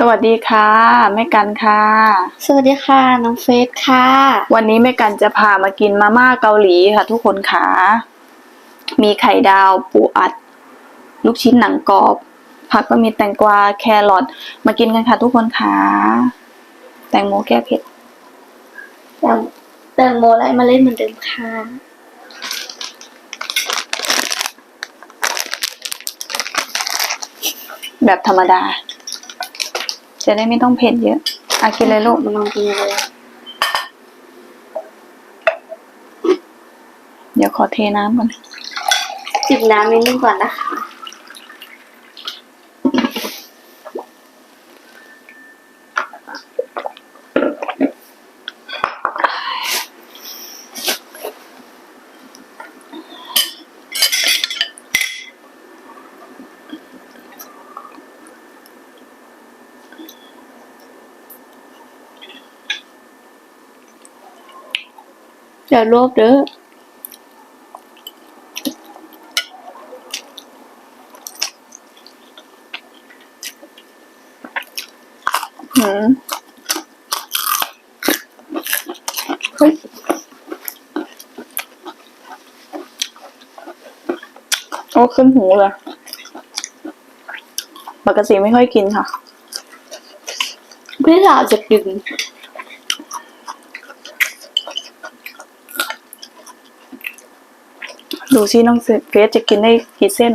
สวัสดีค่ะแม่กันค่ะ สวัสดีค่ะน้องเฟสค่ะ วันนี้แม่กันจะพามากินมาม่าเกาหลีค่ะ ทุกคนค่ะ มีไข่ดาวปูอัด ลูกชิ้นหนังกรอบ ผักก็มีแตงกวาแครอทมากินกันค่ะ ทุกคนค่ะ แตงโมแก้เผ็ด แตงแตงโมไล่มาเล่นเหมือนเดิมค่ะแบบธรรมดา จะได้ไม่ต้องเผ็ดเยอะอากินเลยลูกมาลองกินเลย เดี๋ยวขอเทน้ำก่อนจิบน้ำนิดนึงก่อนนะคะ อย่าโลภเด้อหืมเฮ้ยโอ้ขึ้นหูเลยปกติไม่ค่อยกินค่ะ พี่สาวจะดึง ดูซิน้องเฟสจะกินได้กี่เส้น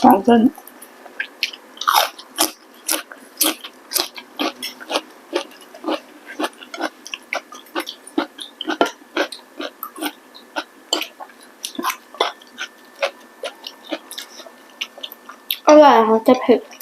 สองเส้น อร่อยค่ะจะเผลอ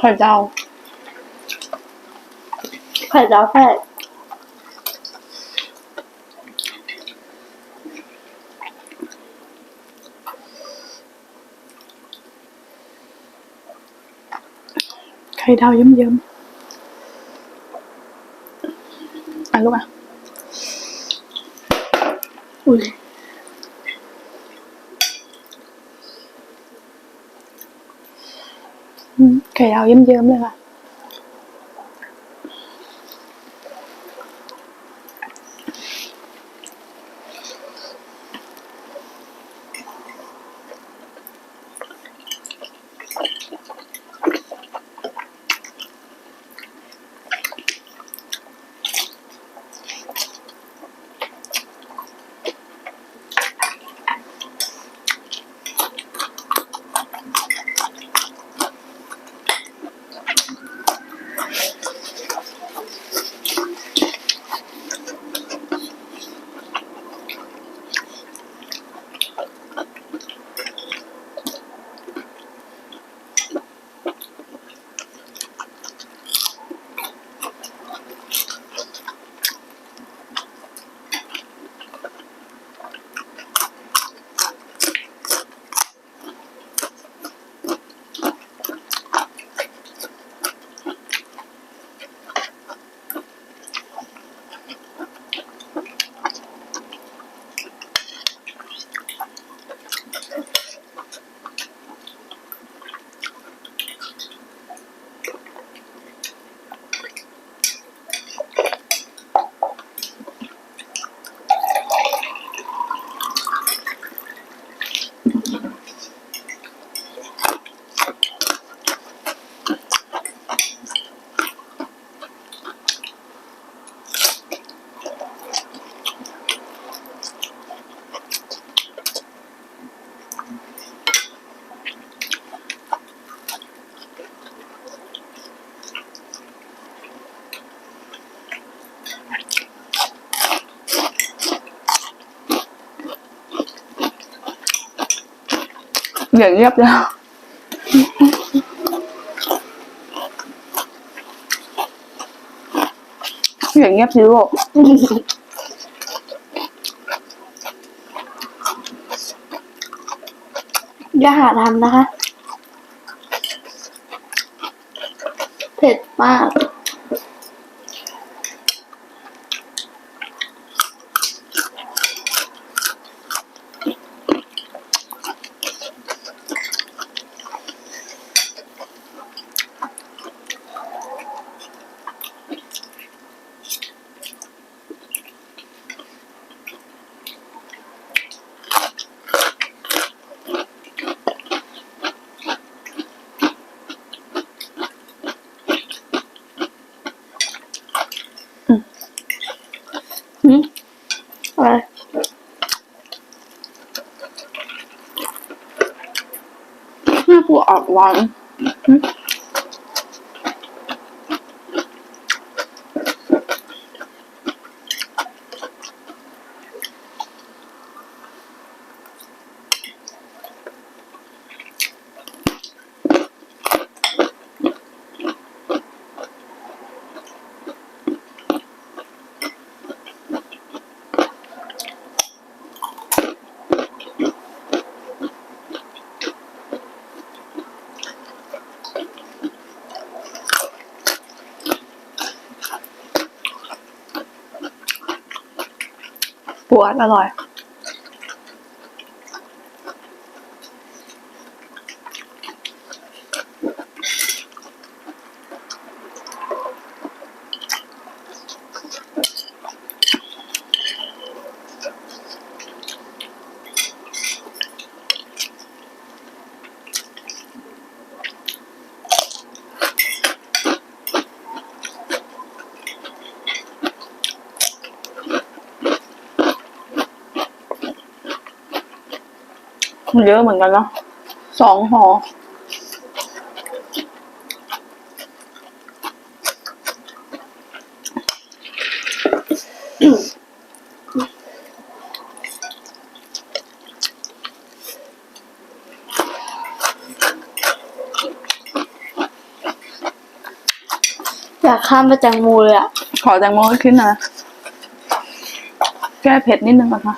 ข่ดาวไข่ดาวแค่ไข่ดาวเยิ้มๆอะลูกอะ อุ้ย อืม ไข่ดาวเยิ้มๆเลยค่ะ อ อย่างเงียบแล้วอย่างเงียบสิลูกอย่าหาทำนะคะ เผ็ดมาก หืม อะไร แม่ปูอ วนอร่อย มัน เยอะเหมือนกันเนาะสองห่ออยากข้ามไปแตงโมเลยอะขอแตงโมขึ้นนะแก้เผ็ดนิดนึงนะคะ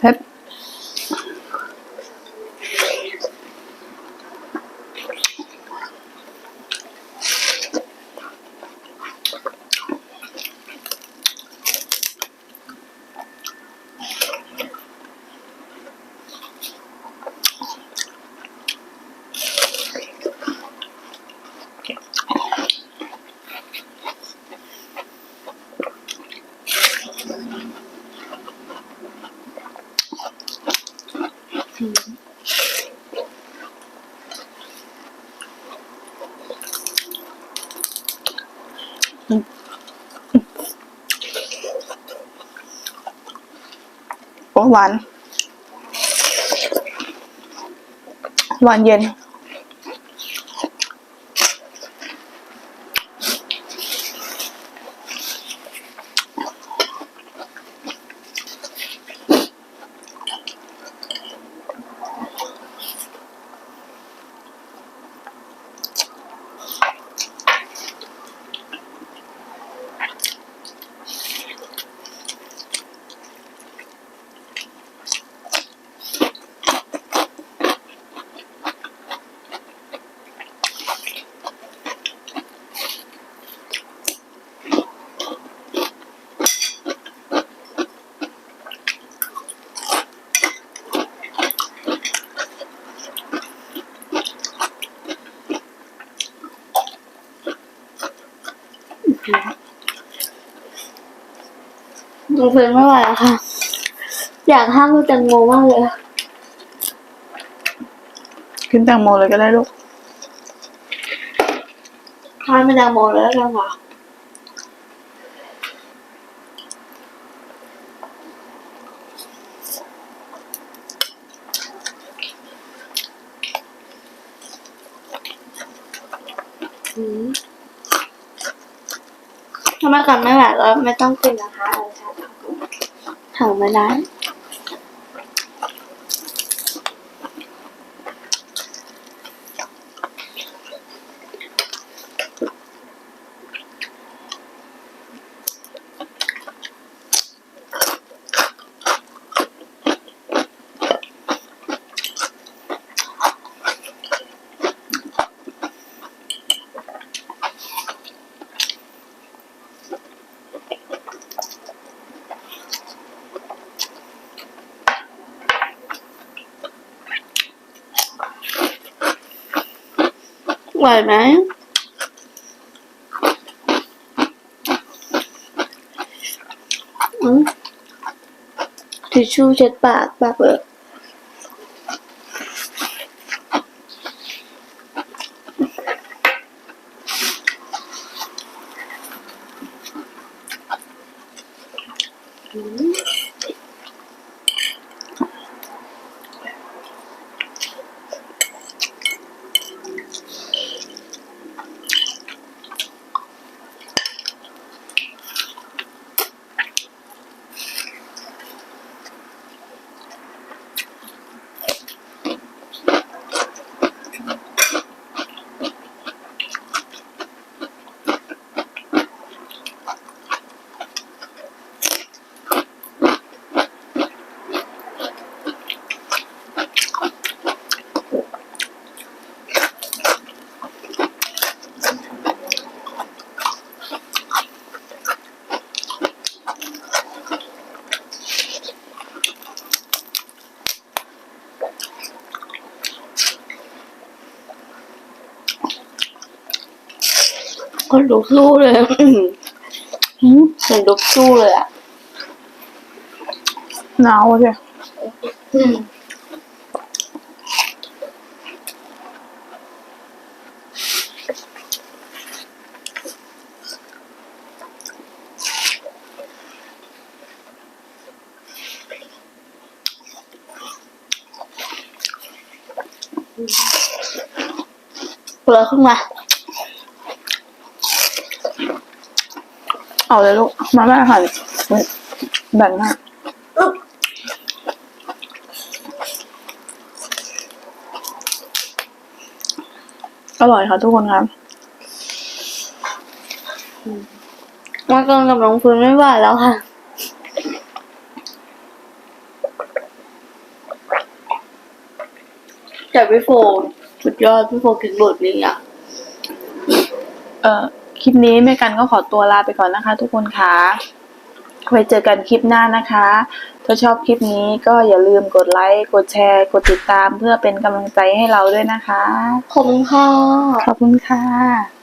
เผ็ด โอ้ หวาน หวานเย็น หนูเพิ่งไม่ไหวแล้วค่ะ อยากข้ามไปแตงโมมากเลยอะขึ้นแตงโมเลยก็ได้ลูกข้ามไปแตงโมเลยแล้วกันค่ะอืมถ้ามากันไม่ไหวแล้วไม่ต้องกินนะคะ เอามานั้น ไหวไหมอืมทิช คนลุกสู้เลยหืมคนลุกสู้เลยอะหนาวอะพี่อืมเปลือกขึ้นมา เอาเลยลูก มาแม่หั่นแบ่งให้อร่อยค่ะทุกคนครับมาเกินกับน้องฟื้นไม่ไหวแล้วค่ะ แต่พี่โฟสุดยอดพี่โฟกินบทนี้อะ เอ่อ คลิปนี้แม่กันก็ขอตัวลาไปก่อนนะคะ ทุกคนค่ะไว้เจอกันคลิปหน้านะคะ ถ้าชอบคลิปนี้ก็อย่าลืมกดไลค์ กดแชร์ กดติดตามเพื่อเป็นกำลังใจให้เราด้วยนะคะ ขอบคุณค่ะ ขอบคุณค่ะ